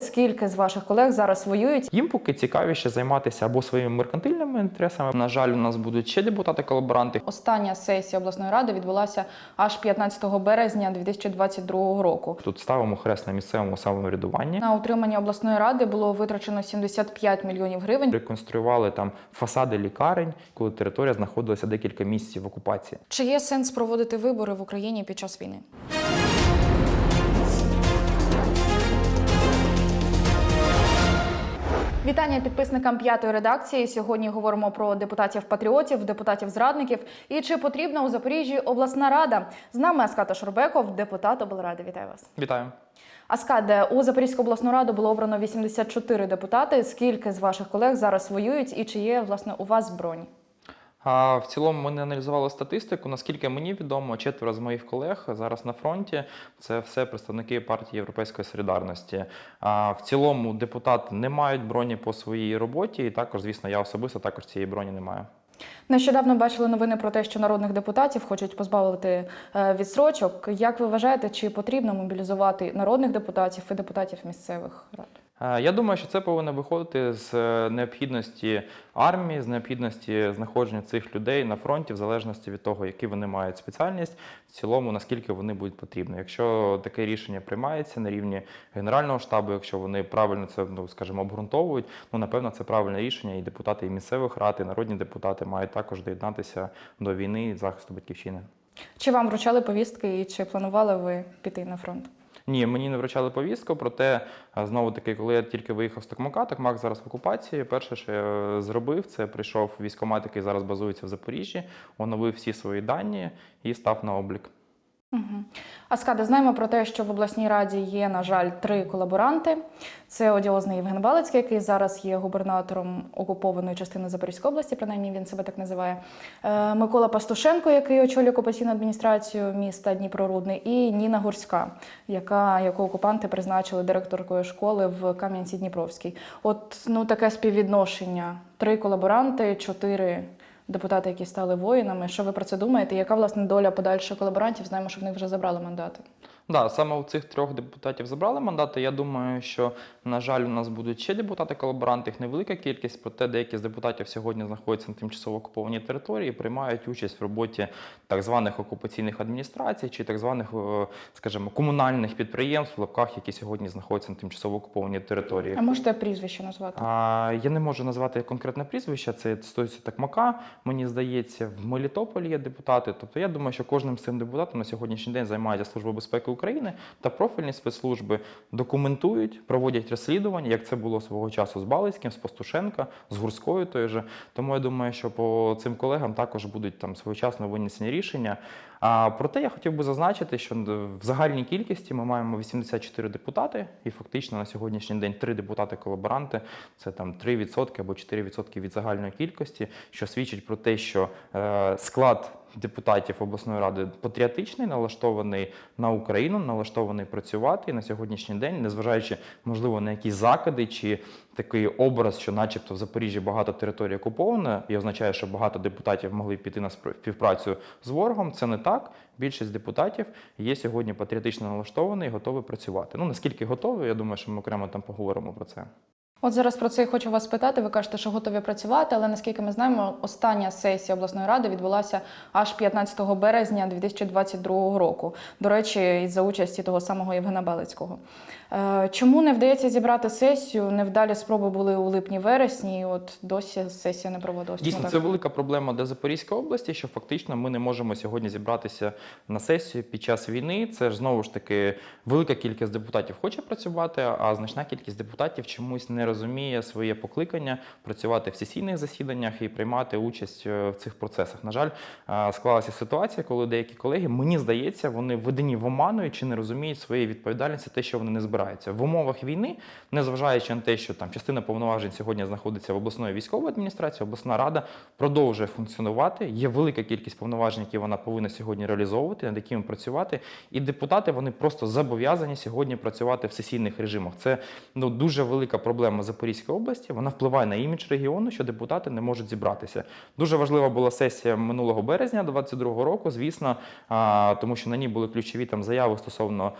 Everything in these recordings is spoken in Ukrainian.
Скільки з ваших колег зараз воюють? Їм поки цікавіше займатися або своїми меркантильними інтересами. На жаль, у нас будуть ще депутати-колаборанти. Остання сесія обласної ради відбулася аж 15 березня 2022 року. Тут ставимо хрест на місцевому самоврядуванні. На утримання обласної ради було витрачено 75 мільйонів гривень. Реконструювали там фасади лікарень, коли територія знаходилася декілька місяців в окупації. Чи є сенс проводити вибори в Україні під час війни? Вітання підписникам п'ятої редакції. Сьогодні говоримо про депутатів-патріотів, депутатів-зрадників і чи потрібна у Запоріжжі обласна рада. З нами Аската Шурбеков, депутат облради. Вітаю вас. Вітаю. Аскаде, у Запорізьку обласну раду було обрано 84 депутати. Скільки з ваших колег зараз воюють і чи є власне у вас бронь? В цілому ми не аналізували статистику. Наскільки мені відомо, четверо з моїх колег зараз на фронті це все представники партії Європейської солідарності. В цілому депутати не мають броні по своїй роботі, і також, звісно, я особисто також цієї броні не маю. Нещодавно бачили новини про те, що народних депутатів хочуть позбавити е, відсрочок. Як ви вважаєте, чи потрібно мобілізувати народних депутатів і депутатів місцевих рад? Е, Я думаю, що це повинно виходити з е, необхідності армії, з необхідності знаходження цих людей на фронті, в залежності від того, які вони мають спеціальність, в цілому наскільки вони будуть потрібні. Якщо таке рішення приймається на рівні генерального штабу, якщо вони правильно це ну скажімо, обґрунтовують, ну напевно це правильне рішення, і депутати і місцевих рад, і народні депутати мають також доєднатися до війни і захисту батьківщини. Чи вам вручали повістки і чи планували ви піти на фронт? Ні, мені не вручали повістку, проте знову таки, коли я тільки виїхав з Токмака, Токмак зараз в окупації. Перше, що я зробив, це прийшов військомат, який зараз базується в Запоріжжі, оновив всі свої дані і став на облік. Угу. Аскада, знаємо про те, що в обласній раді є, на жаль, три колаборанти. Це одіозний Євген Балицький, який зараз є губернатором окупованої частини Запорізької області, принаймні він себе так називає. Е, Микола Пастушенко, який очолює окупаційну адміністрацію міста Дніпрорудний, і Ніна Гурська, яка яку окупанти призначили директоркою школи в Кам'янці-Дніпровській. От ну таке співвідношення: три колаборанти, чотири депутати, які стали воїнами. Що ви про це думаєте? Яка власне доля подальших колаборантів? Знаємо, що в них вже забрали мандати. Да, саме у цих трьох депутатів забрали мандати. Я думаю, що на жаль, у нас будуть ще депутати-колаборанти, їх невелика кількість, проте деякі з депутатів сьогодні знаходяться на тимчасово окупованій території і приймають участь в роботі так званих окупаційних адміністрацій чи так званих, е, скажімо, комунальних підприємств в лапках, які сьогодні знаходяться на тимчасово окупованій території. А можете прізвище назвати? А, я не можу назвати конкретне прізвище, це стосується Такмака. Мені здається, в Мелітополі є депутати. Тобто я думаю, що кожним з цим депутатом на сьогоднішній день займається Служба безпеки України та профільні спецслужби документують, проводять розслідування, як це було свого часу з Балицьким, з Пастушенка, з Гурською той же. Тому я думаю, що по цим колегам також будуть там своєчасно винесені рішення. А проте я хотів би зазначити, що в загальній кількості ми маємо 84 депутати, і фактично на сьогоднішній день три депутати-колаборанти це там 3% або 4% від загальної кількості, що свідчить про те, що е, склад депутатів обласної ради патріотичний, налаштований на Україну, налаштований працювати і на сьогоднішній день, незважаючи можливо на якісь закиди чи такий образ, що, начебто, в Запоріжжі багато територій окуповано, і означає, що багато депутатів могли піти на співпрацю з ворогом. Це не так. Більшість депутатів є сьогодні патріотично налаштовані і готові працювати. Ну наскільки готові, я думаю, що ми окремо там поговоримо про це. От зараз про це і хочу вас спитати. Ви кажете, що готові працювати, але наскільки ми знаємо, остання сесія обласної ради відбулася аж 15 березня 2022 року. До речі, із за участі того самого Євгена Балицького. Е, Чому не вдається зібрати сесію? Невдалі спроби були у липні-вересні, і от досі сесія не проводилася. Дійсно, Чому це велика проблема для Запорізької області, що фактично ми не можемо сьогодні зібратися на сесію під час війни. Це ж знову ж таки велика кількість депутатів хоче працювати, а значна кількість депутатів чомусь не розуміє своє покликання працювати в сесійних засіданнях і приймати участь е, в цих процесах. На жаль, е, склалася ситуація, коли деякі колеги, мені здається, вони введені в оману чи не розуміють своєї відповідальності, те, що вони не збираються в умовах війни, незважаючи на те, що там частина повноважень сьогодні знаходиться в обласної військової адміністрації, обласна рада продовжує функціонувати. Є велика кількість повноважень, які вона повинна сьогодні реалізовувати, над якими працювати. І депутати вони просто зобов'язані сьогодні працювати в сесійних режимах. Це ну дуже велика проблема проблема Запорізької області. Вона впливає на імідж регіону, що депутати не можуть зібратися. Дуже важлива була сесія минулого березня 2022 року. Звісно, тому що на ній були ключові там заяви стосовно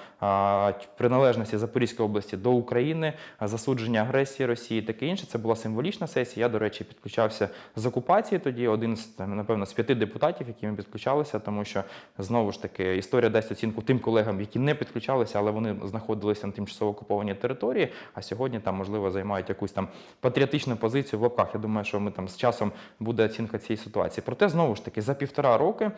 приналежності Запорізької області до України, засудження агресії Росії, таке інше. Це була символічна сесія. Я, до речі, підключався з окупації. Тоді один з напевно з п'яти депутатів, які ми підключалися, тому що знову ж таки історія дасть оцінку тим колегам, які не підключалися, але вони знаходилися на тимчасово окупованій території. А сьогодні там можливо займають якусь там патріотичну позицію в лапках. Я думаю, що ми там з часом буде оцінка цієї ситуації. Проте знову ж таки за півтора роки.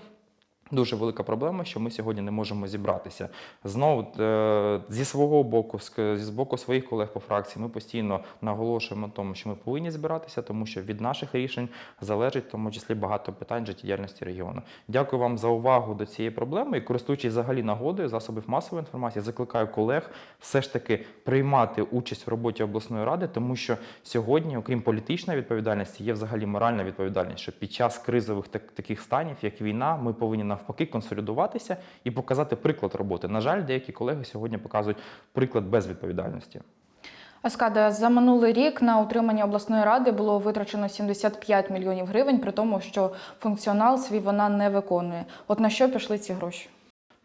Дуже велика проблема, що ми сьогодні не можемо зібратися. Знову е, зі свого боку, з боку своїх колег по фракції, ми постійно наголошуємо на тому, що ми повинні збиратися, тому що від наших рішень залежить в тому числі багато питань життєдіяльності регіону. Дякую вам за увагу до цієї проблеми і користуючись взагалі нагодою засобів масової інформації, закликаю колег все ж таки приймати участь в роботі обласної ради, тому що сьогодні, окрім політичної відповідальності, є взагалі моральна відповідальність, що під час кризових так- таких станів, як війна, ми повинні навпаки консолідуватися і показати приклад роботи. На жаль, деякі колеги сьогодні показують приклад безвідповідальності. Аскада, за минулий рік на утримання обласної ради було витрачено 75 мільйонів гривень, при тому, що функціонал свій вона не виконує. От на що пішли ці гроші?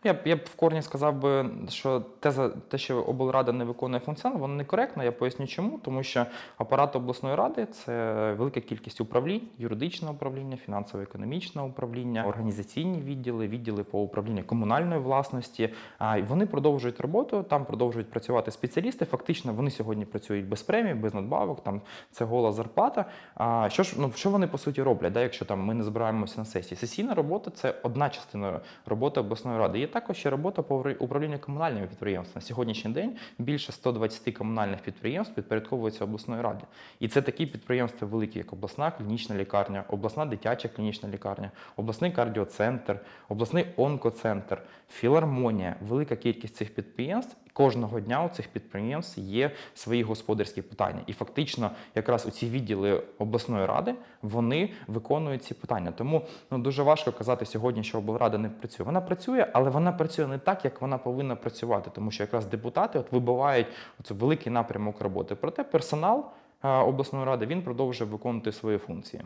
Я б я б в корні сказав би, що те, за те, що облрада не виконує функціонал, воно некоректно. Я поясню чому. Тому що апарат обласної ради це велика кількість управлінь, юридичне управління, фінансово-економічне управління, організаційні відділи, відділи по управлінню комунальної власності. А вони продовжують роботу. Там продовжують працювати спеціалісти. Фактично, вони сьогодні працюють без премій, без надбавок. Там це гола зарплата. А що ж ну що вони по суті роблять? Да, якщо там ми не збираємося на сесії? Сесійна робота це одна частина роботи обласної ради. Є також ще робота по управлінню комунальними підприємствами. На сьогоднішній день більше 120 комунальних підприємств підпорядковуються обласної раді. І це такі підприємства великі, як обласна клінічна лікарня, обласна дитяча клінічна лікарня, обласний кардіоцентр, обласний онкоцентр, філармонія. Велика кількість цих підприємств. Кожного дня у цих підприємств є свої господарські питання. І фактично, якраз у ці відділи обласної ради вони виконують ці питання. Тому ну дуже важко казати сьогодні, що облрада не працює. Вона працює, але вона працює не так, як вона повинна працювати, тому що якраз депутати от вибивають оце великий напрямок роботи. Проте персонал е, обласної ради він продовжує виконувати свої функції.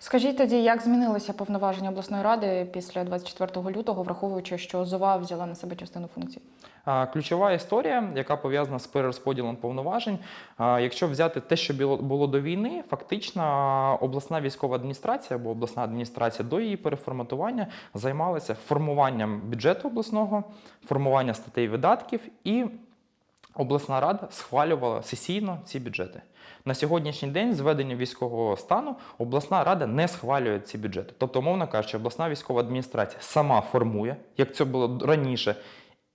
Скажіть тоді, як змінилися повноваження обласної ради після 24 лютого, враховуючи, що ЗОВА взяла на себе частину функцій? Ключова історія, яка пов'язана з перерозподілом повноважень. Якщо взяти те, що було- до війни, фактично обласна військова адміністрація або обласна адміністрація до її переформатування займалася формуванням бюджету обласного, формуванням статей видатків і обласна рада схвалювала сесійно ці бюджети. На сьогоднішній день з введення військового стану обласна рада не схвалює ці бюджети. Тобто, умовно кажучи, обласна військова адміністрація сама формує, як це було раніше,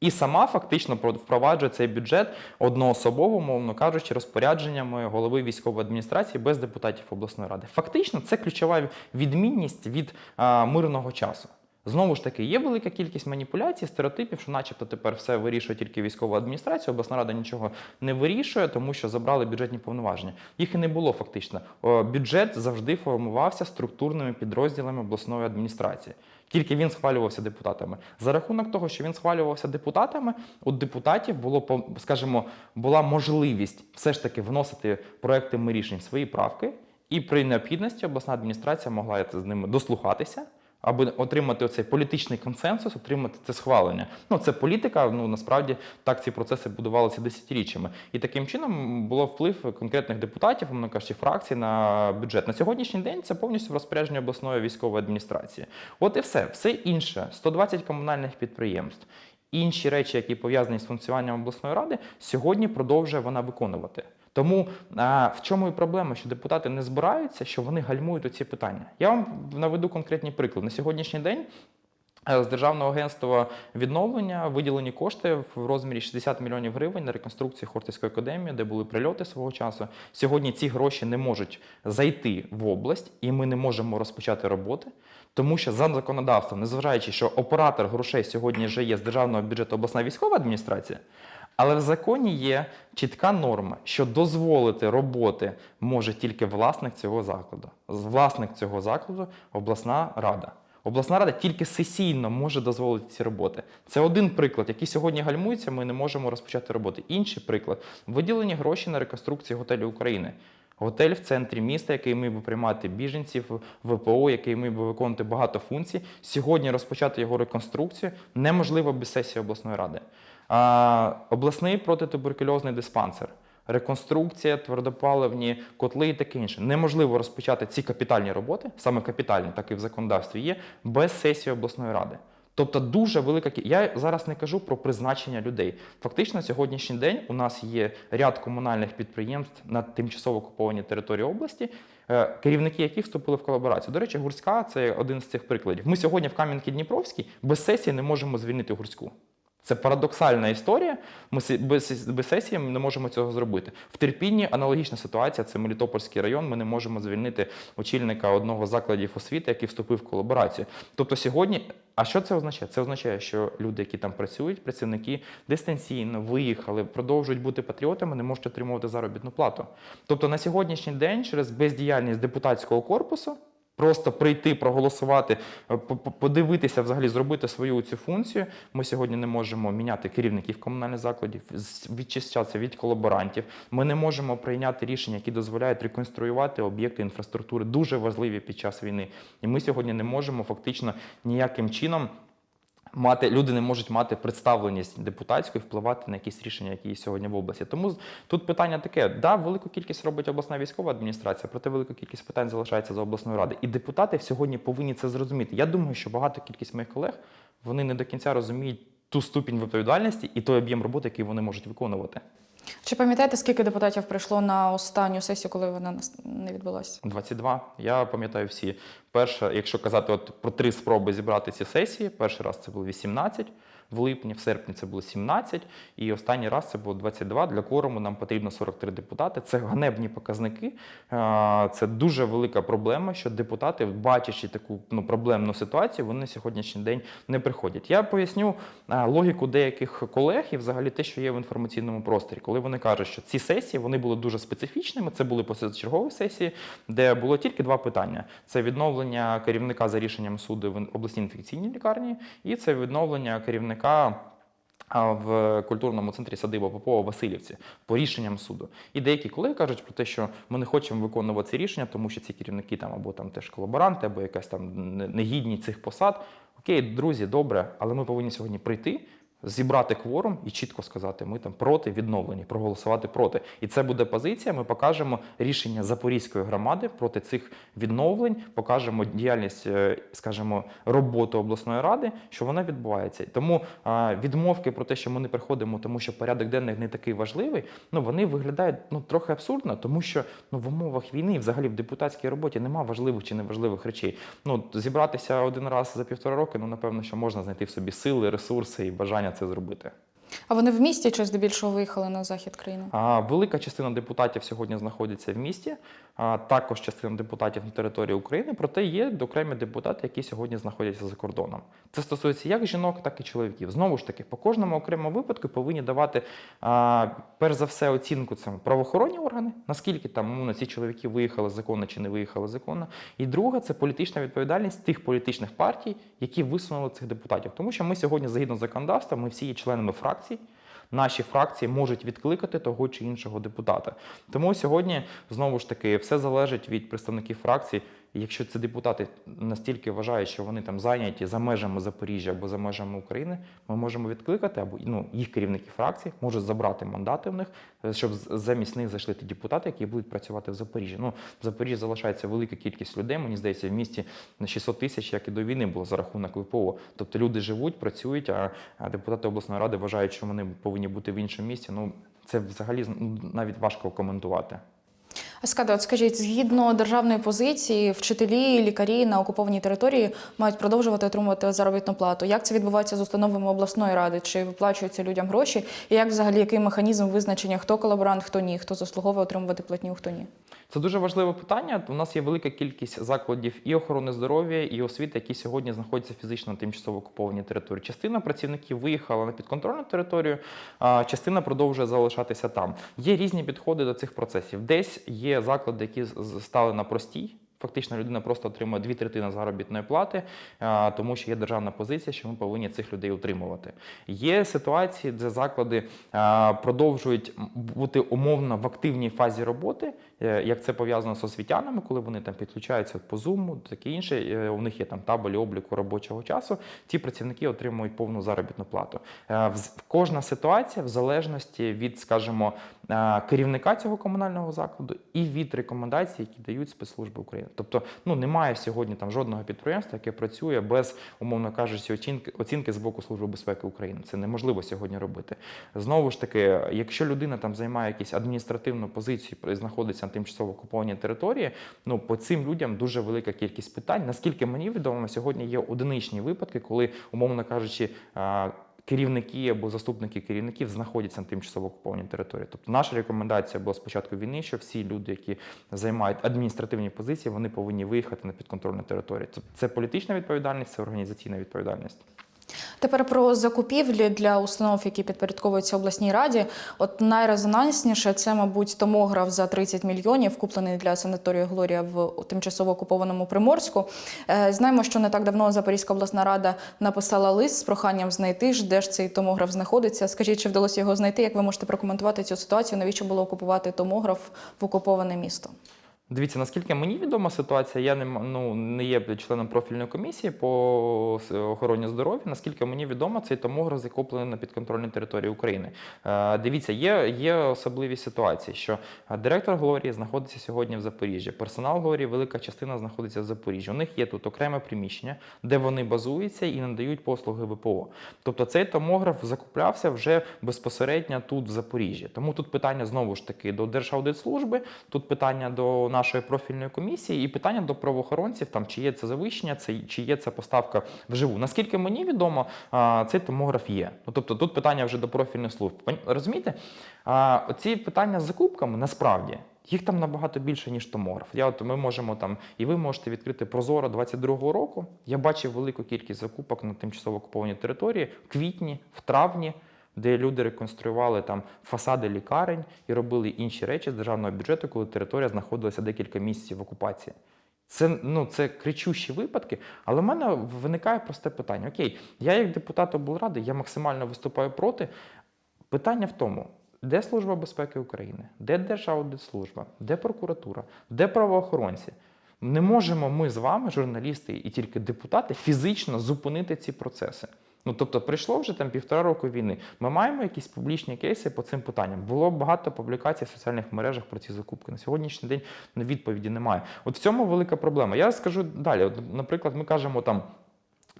і сама фактично про- впроваджує цей бюджет одноособово, мовно кажучи, розпорядженнями голови військової адміністрації без депутатів обласної ради. Фактично, це ключова відмінність від а, мирного часу. Знову ж таки, є велика кількість маніпуляцій, стереотипів, що, начебто, тепер все вирішує тільки військова адміністрація. Обласна рада нічого не вирішує, тому що забрали бюджетні повноваження. Їх і не було фактично. Бюджет завжди формувався структурними підрозділами обласної адміністрації. Тільки він схвалювався депутатами. За рахунок того, що він схвалювався депутатами, у депутатів було скажімо, була можливість все ж таки вносити проекти рішень свої правки, і при необхідності обласна адміністрація могла з ними дослухатися. Аби отримати оцей політичний консенсус, отримати це схвалення. Ну це політика. Ну насправді так ці процеси будувалися десятиріччями. І таким чином було вплив конкретних депутатів, умовно кажучи, фракцій на бюджет. На сьогоднішній день це повністю в розпорядженні обласної військової адміністрації. От і все, все інше, 120 комунальних підприємств. Інші речі, які пов'язані з функціонуванням обласної ради, сьогодні продовжує вона виконувати. Тому а, в чому і проблема, що депутати не збираються, що вони гальмують оці питання. Я вам наведу конкретні приклади. На сьогоднішній день е, з Державного агентства відновлення виділені кошти в розмірі 60 мільйонів гривень на реконструкцію Хортицької академії, де були прильоти свого часу. Сьогодні ці гроші не можуть зайти в область, і ми не можемо розпочати роботи. Тому що за законодавством, незважаючи, що оператор грошей сьогодні вже є з державного бюджету обласна військова адміністрація, але в законі є чітка норма, що дозволити роботи може тільки власник цього закладу. Власник цього закладу обласна рада. Обласна рада тільки сесійно може дозволити ці роботи. Це один приклад, який сьогодні гальмується, ми не можемо розпочати роботи. Інший приклад виділені гроші на реконструкцію готелю України. Готель в центрі міста, який міг би приймати біженців, ВПО, який міг би виконувати багато функцій. Сьогодні розпочати його реконструкцію неможливо без сесії обласної ради. Обласний протитуберкульозний диспансер. Реконструкція, твердопаливні котли і таке інше. Неможливо розпочати ці капітальні роботи, саме капітальні, так і в законодавстві є, без сесії обласної ради. Тобто дуже велика Я зараз не кажу про призначення людей. Фактично, сьогоднішній день у нас є ряд комунальних підприємств на тимчасово окупованій території області, е, керівники яких вступили в колаборацію. До речі, Гурська це один з цих прикладів. Ми сьогодні в Кам'янки-Дніпровській без сесії не можемо звільнити Гурську. Це парадоксальна історія. Ми без сесії ми не можемо цього зробити. В Терпінні аналогічна ситуація. Це Мелітопольський район. Ми не можемо звільнити очільника одного з закладів освіти, який вступив в колаборацію. Тобто сьогодні, а що це означає? Це означає, що люди, які там працюють, працівники дистанційно виїхали, продовжують бути патріотами, не можуть отримувати заробітну плату. Тобто на сьогоднішній день, через бездіяльність депутатського корпусу. Просто прийти, проголосувати, е, по- по- подивитися, взагалі зробити свою цю функцію. Ми сьогодні не можемо міняти керівників комунальних закладів, відчищатися від колаборантів. Ми не можемо прийняти рішення, які дозволяють реконструювати об'єкти інфраструктури, дуже важливі під час війни. І ми сьогодні не можемо фактично ніяким чином. Мати люди не можуть мати представленість депутатську і впливати на якісь рішення, які є сьогодні в області. Тому тут питання таке: да, велику кількість робить обласна військова адміністрація, проте велика кількість питань залишається за обласною радою. І депутати сьогодні повинні це зрозуміти. Я думаю, що багато кількість моїх колег вони не до кінця розуміють ту ступінь відповідальності і той об'єм роботи, який вони можуть виконувати. Чи пам'ятаєте, скільки депутатів прийшло на останню сесію, коли вона не відбулася? 22. Я пам'ятаю всі. Перша, якщо казати от про три спроби зібрати ці сесії, перший раз це було 18 в липні, в серпні це було 17, і останній раз це було 22. Для кворуму нам потрібно 43 депутати. Це ганебні показники. Це дуже велика проблема, що депутати, бачачи таку ну, проблемну ситуацію, вони на сьогоднішній день не приходять. Я поясню логіку деяких колег і взагалі те, що є в інформаційному просторі, коли вони кажуть, що ці сесії вони були дуже специфічними. Це були позачергові сесії, де було тільки два питання: це відновлення керівника за рішенням суду в обласній інфекційній лікарні, і це відновлення керівника. В культурному центрі садиба Попова Васильівці по рішенням суду. І деякі колеги кажуть про те, що ми не хочемо виконувати ці рішення, тому що ці керівники там або там теж колаборанти, або якась там не- негідні цих посад. Окей, друзі, добре, але ми повинні сьогодні прийти, зібрати кворум і чітко сказати, ми там проти відновлення, проголосувати проти. І це буде позиція. Ми покажемо рішення Запорізької громади проти цих відновлень, покажемо діяльність, е, скажімо, роботу обласної ради, що вона відбувається. Тому відмовки про те, що ми не приходимо, тому що порядок денний не такий важливий, ну вони виглядають ну трохи абсурдно, тому що ну в умовах війни, взагалі в депутатській роботі немає важливих чи неважливих речей. Ну зібратися один раз за півтора роки, ну напевно, що можна знайти в собі сили, ресурси і бажання це зробити. А вони в місті чи здебільшого виїхали на захід країни? А, велика частина депутатів сьогодні знаходиться в місті, а, також частина депутатів на території України, проте є окремі депутати, які сьогодні знаходяться за кордоном. Це стосується як жінок, так і чоловіків. Знову ж таки, по кожному окремому випадку повинні давати а, перш за все оцінку цьому правоохоронні органи, наскільки там умовно, ці чоловіки виїхали законно чи не виїхали законно. І друге, це політична відповідальність тих політичних партій, які висунули цих депутатів. Тому що ми сьогодні, згідно законодавства, ми всі є членами фракцій. Наші фракції можуть відкликати того чи іншого депутата. Тому сьогодні знову ж таки все залежить від представників фракцій. Якщо ці депутати настільки вважають, що вони там зайняті за межами Запоріжжя або за межами України, ми можемо відкликати, або ну їх керівники фракцій можуть забрати мандати в них, е, щоб замість них зайшли ті депутати, які будуть працювати в Запоріжжі. Ну в Запоріжжі залишається велика кількість людей. Мені здається, в місті на 600 тисяч, як і до війни було за рахунок ВПО. Тобто люди живуть, працюють, а депутати обласної ради вважають, що вони повинні бути в іншому місті. Ну це взагалі ну, навіть важко коментувати. Аскада, от скажіть, згідно державної позиції, вчителі, лікарі на окупованій території мають продовжувати отримувати заробітну плату. Як це відбувається з установами обласної ради? Чи виплачуються людям гроші? І як взагалі який механізм визначення, хто колаборант, хто ні, хто заслуговує отримувати платню, хто ні? Це дуже важливе питання. У нас є велика кількість закладів і охорони здоров'я, і освіти, які сьогодні знаходяться фізично на тимчасово окупованій території. Частина працівників виїхала на підконтрольну територію, а частина продовжує залишатися там. Є різні підходи до цих процесів. Десь є заклади, які стали на простій. Фактично людина просто отримує дві третини заробітної плати, тому що є державна позиція, що ми повинні цих людей утримувати. Є ситуації, де заклади продовжують бути умовно в активній фазі роботи, як це пов'язано з освітянами, коли вони там підключаються по Zoom, таке інше. е, У них є там табелі обліку робочого часу. Ті працівники отримують повну заробітну плату. Е, Кожна ситуація в залежності від, скажімо, е, керівника цього комунального закладу і від рекомендацій, які дають спецслужби України. Тобто, ну немає сьогодні там жодного підприємства, яке працює без, умовно кажучи, оцінки, оцінки з боку Служби безпеки України. Це неможливо сьогодні робити. Знову ж таки, якщо людина там займає якусь адміністративну позицію, і знаходиться на тимчасово окупованій території, ну по цим людям дуже велика кількість питань. Наскільки мені відомо, сьогодні є одиничні випадки, коли, умовно кажучи, Керівники або заступники керівників знаходяться на тимчасово окупованій території. Тобто наша рекомендація була спочатку війни, що всі люди, які займають адміністративні позиції, вони повинні виїхати на підконтрольну територію. Тобто це політична відповідальність, це організаційна відповідальність. Тепер про закупівлі для установ, які підпорядковуються обласній раді. От найрезонансніше це, мабуть, томограф за 30 мільйонів, куплений для санаторію Глорія в тимчасово окупованому Приморську. Е, Знаємо, що не так давно Запорізька обласна рада написала лист з проханням знайти ж, де ж цей томограф знаходиться. Скажіть, чи вдалося його знайти? Як ви можете прокоментувати цю ситуацію? Навіщо було окупувати томограф в окуповане місто? Дивіться, наскільки мені відома ситуація, я не, ну, не є членом профільної комісії по охороні здоров'я. Наскільки мені відомо, цей томограф закуплений на підконтрольній території України. Е, дивіться, є, є особливі ситуації, що е, директор Глорії знаходиться сьогодні в Запоріжжі. Персонал Глорії, велика частина знаходиться в Запоріжжі. У них є тут окреме приміщення, де вони базуються і надають послуги ВПО. Тобто цей томограф закуплявся вже безпосередньо тут, в Запоріжжі. Тому тут питання знову ж таки до Держаудитслужби, тут питання до нашої профільної комісії і питання до правоохоронців, там чи є це завищення, це чи є це поставка вживу. Наскільки мені відомо, цей томограф є. Ну тобто тут питання вже до профільних служб. Розумієте? Оці питання з закупками насправді. Їх там набагато більше, ніж томограф. Я от ми можемо там, і ви можете відкрити Прозоро 22-го року. Я бачив велику кількість закупок на тимчасово окупованій території в квітні, в травні, де люди реконструювали там фасади лікарень і робили інші речі з державного бюджету, коли територія знаходилася декілька місяців в окупації. Це, ну, це кричущі випадки, але в мене виникає просте питання: Окей, я як депутат облради, я максимально виступаю проти. Питання в тому, де Служба безпеки України, де Держаудитслужба, де прокуратура, де правоохоронці. Не можемо ми з вами, журналісти і тільки депутати, фізично зупинити ці процеси. Ну тобто, прийшло вже там півтора року війни. Ми маємо якісь публічні кейси по цим питанням. Було багато публікацій в соціальних мережах про ці закупки. На сьогоднішній день відповіді немає. От в цьому велика проблема. Я скажу далі. От, наприклад, ми кажемо там.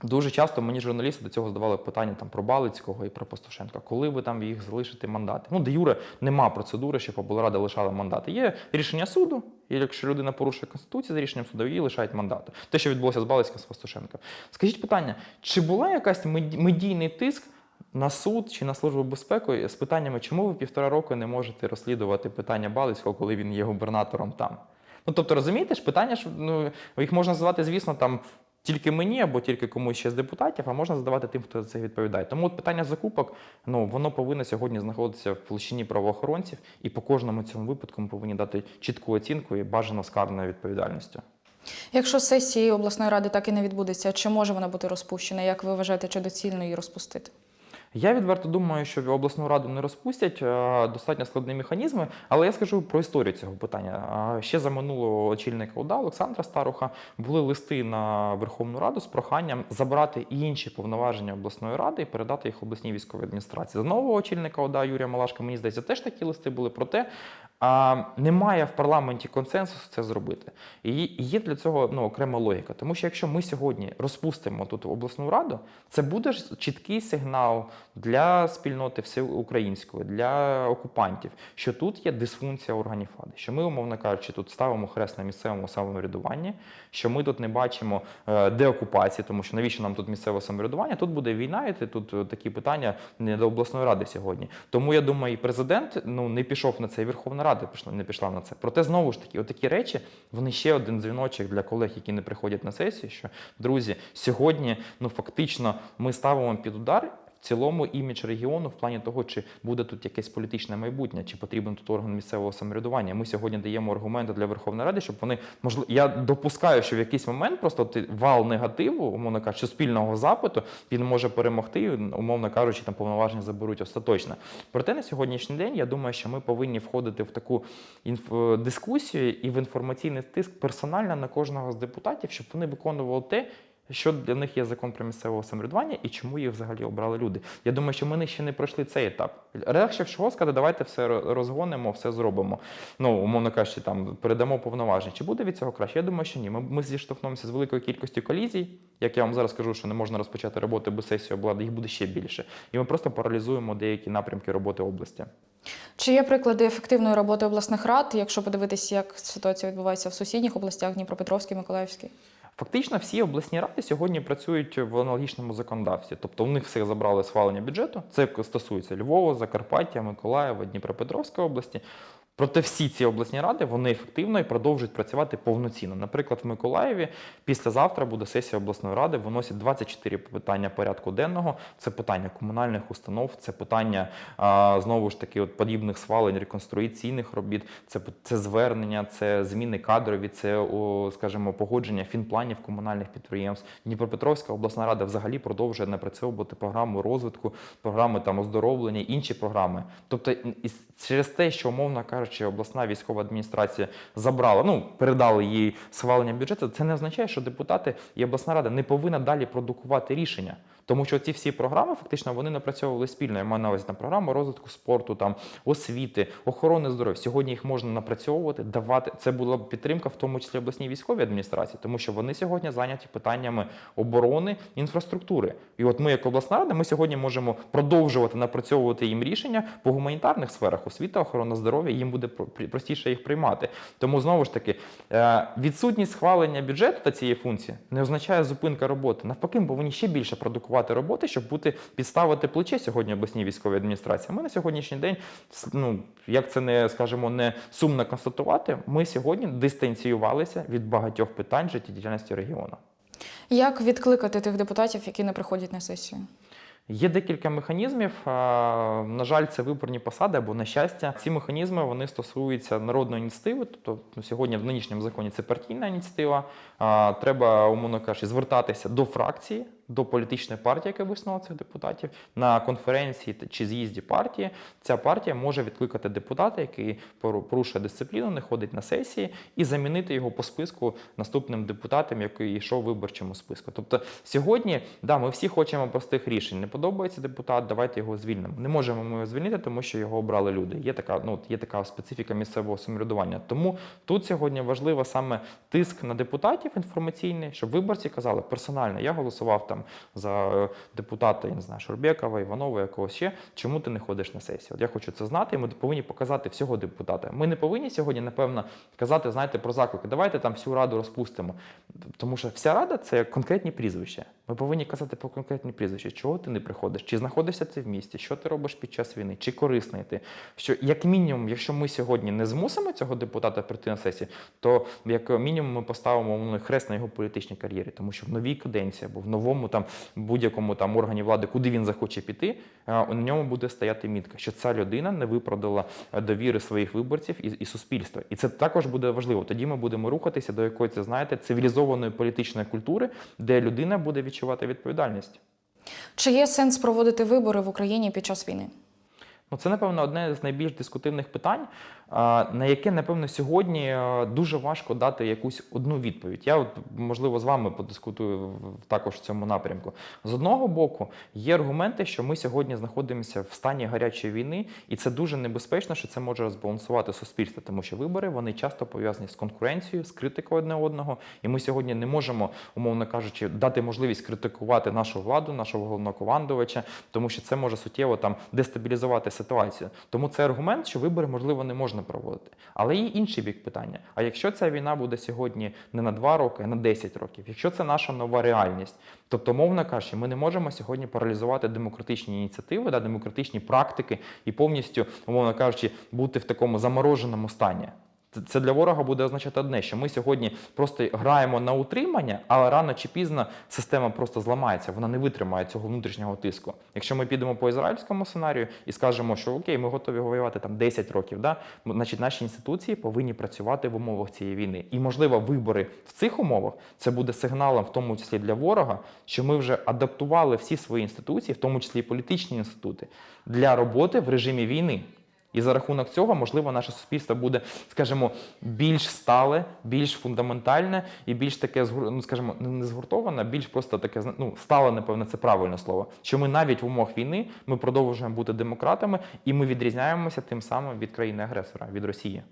Дуже часто мені журналісти до цього задавали питання там про Балицького і про Пастушенка. Коли ви там їх залишите мандати? Ну, де Юре нема процедури, щоб облрада лишала мандати. Є рішення суду, і якщо людина порушує конституцію за рішенням суду, її лишають мандату. Те, що відбулося з Балицьким з Пастушенком. Скажіть питання, чи була якась медійний тиск? На суд чи на службу безпеки з питаннями, чому ви півтора року не можете розслідувати питання Балицького, коли він є губернатором там? Ну тобто, розумієте ж, питання ж ну їх можна задавати, звісно, там тільки мені або тільки комусь ще з депутатів, а можна задавати тим, хто за це відповідає. Тому от питання закупок, ну воно повинно сьогодні знаходитися в площині правоохоронців, і по кожному цьому випадку ми повинні дати чітку оцінку і бажано скарною карною відповідальністю. Якщо сесії обласної ради так і не відбудеться, чи може вона бути розпущена? Як ви вважаєте, чи доцільно її розпустити? Я відверто думаю, що в обласну раду не розпустять е, достатньо складні механізми, але я скажу про історію цього питання. Ще за минулого очільника УДА Олександра Старуха були листи на Верховну Раду з проханням забрати інші повноваження обласної ради і передати їх обласній військовій адміністрації. За нового очільника ОДА Юрія Малашка, мені здається, теж такі листи були. Проте а, немає в парламенті консенсусу це зробити. І є для цього ну, окрема логіка. Тому що якщо ми сьогодні розпустимо тут обласну раду, це буде чіткий сигнал для спільноти всеукраїнської, для окупантів, що тут є дисфункція органів влади, що ми, умовно кажучи, тут ставимо хрест на місцевому самоврядуванні, що ми тут не бачимо е, деокупації, тому що навіщо нам тут місцеве самоврядування? Тут буде війна, і тут е, такі питання не до обласної ради сьогодні. Тому я думаю, і президент ну не пішов на це, і Верховна Рада пішла не пішла на це. Проте знову ж таки, отакі речі вони ще один дзвіночок для колег, які не приходять на сесію. Що друзі, сьогодні ну фактично ми ставимо під удар цілому імідж регіону в плані того, чи буде тут якесь політичне майбутнє, чи потрібен тут орган місцевого самоврядування. Ми сьогодні даємо аргументи для Верховної Ради, щоб вони можливо. Я допускаю, що в якийсь момент просто ти- вал негативу, умовно кажучи, суспільного запиту, він може перемогти, умовно кажучи, там повноваження заберуть остаточно. Проте на сьогоднішній день я думаю, що ми повинні входити в таку інф- дискусію і в інформаційний тиск персонально на кожного з депутатів, щоб вони виконували те. Що для них є закон про місцеве самоврядування і чому їх взагалі обрали люди? Я думаю, що ми ще не пройшли цей етап. Легше всього сказати, давайте все розгонимо, все зробимо. Ну, умовно кажучи, там передамо повноваження. Чи буде від цього краще? Я думаю, що ні. Ми, ми зіштовхнемося з великою кількістю колізій. Як я вам зараз кажу, що не можна розпочати роботу без сесії облади, їх буде ще більше. І ми просто паралізуємо деякі напрямки роботи області. Чи є приклади ефективної роботи обласних рад, якщо подивитися, як ситуація відбувається в сусідніх областях Дніпропетровській, Миколаївській? Фактично, всі обласні ради сьогодні працюють в аналогічному законодавстві. Тобто, у них все забрали схвалення бюджету. Це стосується Львова, Закарпаття, Миколаєва, Дніпропетровської області. Проте всі ці обласні ради вони ефективно і продовжують працювати повноцінно. Наприклад, в Миколаєві післязавтра буде сесія обласної ради. Виносять 24 питання порядку денного. Це питання комунальних установ, це питання знову ж таки от подібних свалень, реконструційних робіт. Це це звернення, це зміни кадрові, це скажімо, погодження фінпланів комунальних підприємств. Дніпропетровська обласна рада взагалі продовжує напрацьовувати програму розвитку, програми там оздоровлення, інші програми. Тобто, через те, що умовно кажучи, обласна військова адміністрація забрала, ну передали їй схвалення бюджету, це не означає, що депутати і обласна рада не повинна далі продукувати рішення. Тому що ці всі програми фактично вони напрацьовували спільно. Я маю на увазі там програму розвитку спорту, там освіти, охорони здоров'я. Сьогодні їх можна напрацьовувати, давати. Це була підтримка, в тому числі обласній військовій адміністрації, тому що вони сьогодні зайняті питаннями оборони інфраструктури. І от ми, як обласна рада, ми сьогодні можемо продовжувати напрацьовувати їм рішення по гуманітарних сферах, освіта, охорона здоров'я. Їм буде простіше їх приймати. Тому знову ж таки, е, відсутність схвалення бюджету та цієї функції не означає зупинка роботи. Навпаки, ми повинні ще більше продукувати роботи, щоб бути підставити плече сьогодні обласній військовій адміністрації. Ми на сьогоднішній день, ну як це не скажімо, не сумно констатувати. Ми сьогодні дистанціювалися від багатьох питань життєдіяльності регіону. Як відкликати тих депутатів, які не приходять на сесію? Є декілька механізмів. На жаль, це виборні посади або на щастя. Ці механізми вони стосуються народної ініціативи. Тобто ну, сьогодні в нинішньому законі це партійна ініціатива. Треба, умовно кажучи, звертатися до фракції, до політичної партії, яка висунула цих депутатів, на конференції чи з'їзді партії. Ця партія може відкликати депутата, який порушує дисципліну, не ходить на сесії, і замінити його по списку наступним депутатом, який йшов в виборчому списку. Тобто сьогодні, да, ми всі хочемо простих рішень. Не подобається депутат, давайте його звільнимо. Не можемо ми його звільнити, тому що його обрали люди. Є така, ну є така специфіка місцевого самоврядування. Тому тут сьогодні важливо саме тиск на депутатів інформаційний, щоб виборці казали персонально, я голосував там за е, депутата, я не знаю, Шурбекова, Іванова, якогось ще. Чому ти не ходиш на сесію? От я хочу це знати. і Ми повинні показати всього депутата. Ми не повинні сьогодні, напевно, казати, знаєте, про заклики. Давайте там всю раду розпустимо. Тому що вся рада це конкретні прізвища. Ми повинні казати про конкретні прізвища. Чого ти не приходиш? Чи знаходишся ти в місті? Що ти робиш під час війни? Чи корисний ти? Що як мінімум, якщо ми сьогодні не змусимо цього депутата прийти на сесію, то як мінімум ми поставимо хрест на його політичній кар'єрі, тому що в новій каденції або в новому там будь-якому там органі влади, куди він захоче піти, е, на ньому буде стояти мітка, що ця людина не виправдала е, довіри своїх виборців і, і суспільства. І це також буде важливо. Тоді ми будемо рухатися до якоїсь, знаєте, цивілізованої політичної культури, де людина буде відчувати відповідальність. Чи є сенс проводити вибори в Україні під час війни? Ну, це, напевно, одне з найбільш дискутивних питань, на яке, напевно, сьогодні е, дуже важко дати якусь одну відповідь. Я, от, можливо, з вами подискутую також в цьому напрямку. З одного боку, є аргументи, що ми сьогодні знаходимося в стані гарячої війни, і це дуже небезпечно, що це може розбалансувати суспільство, тому що вибори вони часто пов'язані з конкуренцією, з критикою одне одного. І ми сьогодні не можемо, умовно кажучи, дати можливість критикувати нашу владу, нашого головнокомандувача, тому що це може суттєво там дестабілізувати ситуацію. Тому це аргумент, що вибори можливо не можна проводити. Але є інший бік питання. А якщо ця війна буде сьогодні не на 2 роки, а на 10 років, якщо це наша нова реальність, тобто, мовно кажучи, ми не можемо сьогодні паралізувати демократичні ініціативи, да, демократичні практики і повністю, умовно кажучи, бути в такому замороженому стані. Це- для ворога буде означати одне, що ми сьогодні просто граємо на утримання, але рано чи пізно система просто зламається, вона не витримає цього внутрішнього тиску. Якщо ми підемо по ізраїльському сценарію і скажемо, що окей, ми готові воювати там 10 років, да? значить наші інституції повинні працювати в умовах цієї війни. І можливо, вибори в цих умовах це буде сигналом, в тому числі для ворога, що ми вже адаптували всі свої інституції, в тому числі і політичні інститути, для роботи в режимі війни. І за рахунок цього, можливо, наше суспільство буде, скажімо, більш стале, більш фундаментальне і більш таке ну, скажімо, не не згуртоване, більш просто таке ну, стале, напевно, це правильне слово. Що ми навіть в умовах війни ми продовжуємо бути демократами, і ми відрізняємося тим самим від країни-агресора, від Росії.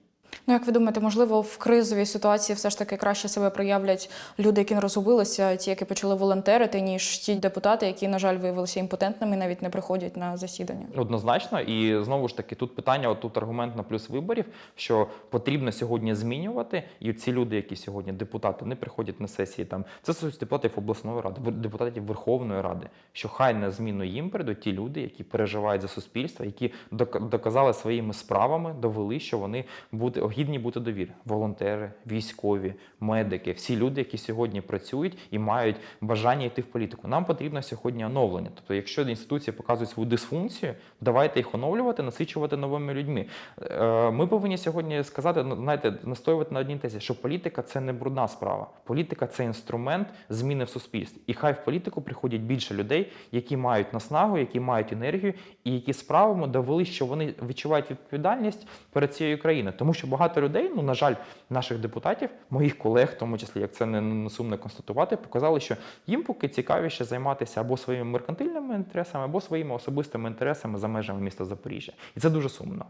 Ну, як ви думаєте, можливо, в кризовій ситуації все ж таки краще себе проявлять люди, які не розгубилися, ті, які почали волонтерити, ніж ті депутати, які, на жаль, виявилися імпотентними, навіть не приходять на засідання. Однозначно, і знову ж таки, тут питання, тут аргумент на плюс виборів, що потрібно сьогодні змінювати. І ці люди, які сьогодні депутати, не приходять на сесії. Там це стосується депутатів обласної ради, депутатів Верховної Ради. Що хай на зміну їм прийдуть ті люди, які переживають за суспільство, які док- доказали своїми справами, довели, що вони бути гідні бути довіри. Волонтери, військові, медики, всі люди, які сьогодні працюють і мають бажання йти в політику. Нам потрібно сьогодні оновлення. Тобто, якщо інституції показують свою дисфункцію, давайте їх оновлювати, насичувати новими людьми. Е, Ми повинні сьогодні сказати, ну, знаєте, настоювати на одній тезі, що політика це не брудна справа. Політика це інструмент зміни в суспільстві. І хай в політику приходять більше людей, які мають наснагу, які мають енергію, і які справами довели, що вони відчувають відповідальність перед цією країною. Тому що багато людей, ну на жаль, наших депутатів, моїх колег, в тому числі, як це не сумно констатувати, показали, що їм поки цікавіше займатися або своїми меркантильними інтересами, або своїми особистими інтересами за межами міста Запоріжжя. І це дуже сумно.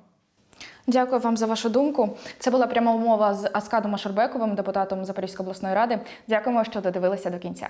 Дякую вам за вашу думку. Це була пряма умова з Аскадом Ашербековим, депутатом Запорізької обласної ради. Дякуємо, що додивилися до кінця.